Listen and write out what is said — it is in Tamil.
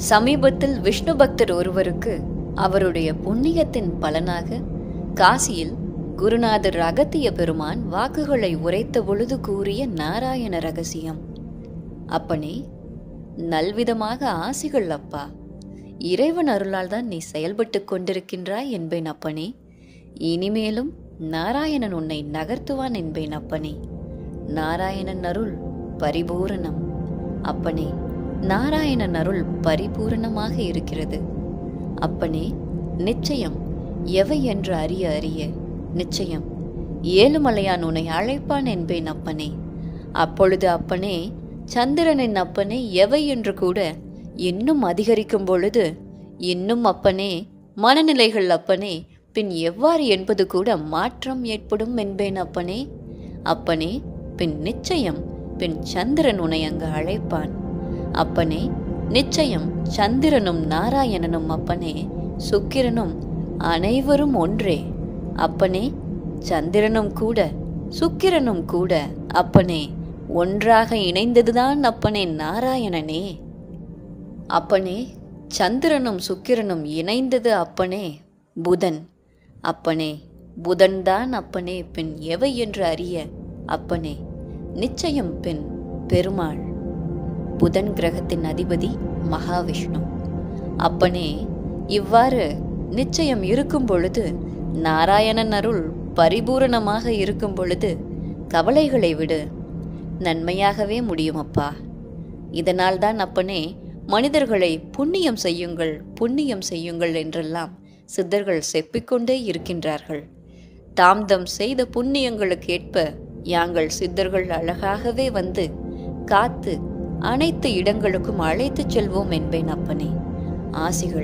சமீபத்தில் விஷ்ணு பக்தர் ஒருவருக்கு அவருடைய புண்ணியத்தின் பலனாக காசியில் குருநாதர் அகத்திய பெருமான் வாக்குகளை உரைத்த பொழுது கூறிய நாராயண ரகசியம். அப்பனே நல்விதமாக ஆசிகள் அப்பா. இறைவன் அருளால் தான் நீ செயல்பட்டு கொண்டிருக்கின்றாய் என்பேன் அப்பனே. இனிமேலும் நாராயணன் உன்னை நகர்த்துவான் என்பேன் அப்பனே. நாராயணன் அருள் பரிபூரணம். அப்பனே நாராயணன் அருள் பரிபூரணமாக இருக்கிறது. அப்பனே நிச்சயம் எவை என்று அறிய அறிய நிச்சயம் ஏழுமலையான் உன்னை அழைப்பான் என்பேன் அப்பனே. அப்பொழுது அப்பனே சந்திரனின் அப்பனே எவை என்று கூட இன்னும் அதிகரிக்கும் பொழுது இன்னும் அப்பனே மனநிலைகள் அப்பனே பின் எவ்வாறு என்பது கூட மாற்றம் ஏற்படும் என்பேன் அப்பனே. அப்பனே பின் நிச்சயம் பின் சந்திரன் உன்னை அங்கு அழைப்பான். அப்பனே நிச்சயம் சந்திரனும் நாராயணனும் அப்பனே சுக்கிரனும் அனைவரும் ஒன்றே. அப்பனே சந்திரனும் கூட சுக்கிரனும் கூட அப்பனே ஒன்றாக இணைந்ததுதான் அப்பனே நாராயணனே. அப்பனே சந்திரனும் சுக்கிரனும் இணைந்தது அப்பனே புதன். அப்பனே புதன்தான் அப்பனே பின் எவை என்று அறிய அப்பனே நிச்சயம் பின் பெருமாள். புதன் கிரகத்தின் அதிபதி மகாவிஷ்ணு. அப்பனே இவ்வாறு நிச்சயம் இருக்கும் பொழுது நாராயணன் அருள் பரிபூரணமாக இருக்கும் பொழுது கவலைகளை விடு. நன்மையாகவே முடியும் அப்பா. இதனால்தான் அப்பனே மனிதர்களை புண்ணியம் செய்யுங்கள் புண்ணியம் செய்யுங்கள் என்றெல்லாம் சித்தர்கள் செப்பிக்கொண்டே இருக்கின்றார்கள். தாம் தம் செய்த புண்ணியங்களுக்கு ஏற்ப யாங்கள் சித்தர்கள் அழகாகவே வந்து காத்து அனைத்து இடங்களுக்கும் அழைத்துச் செல்வோம் என்பேன் அப்பனே. ஆசிகள்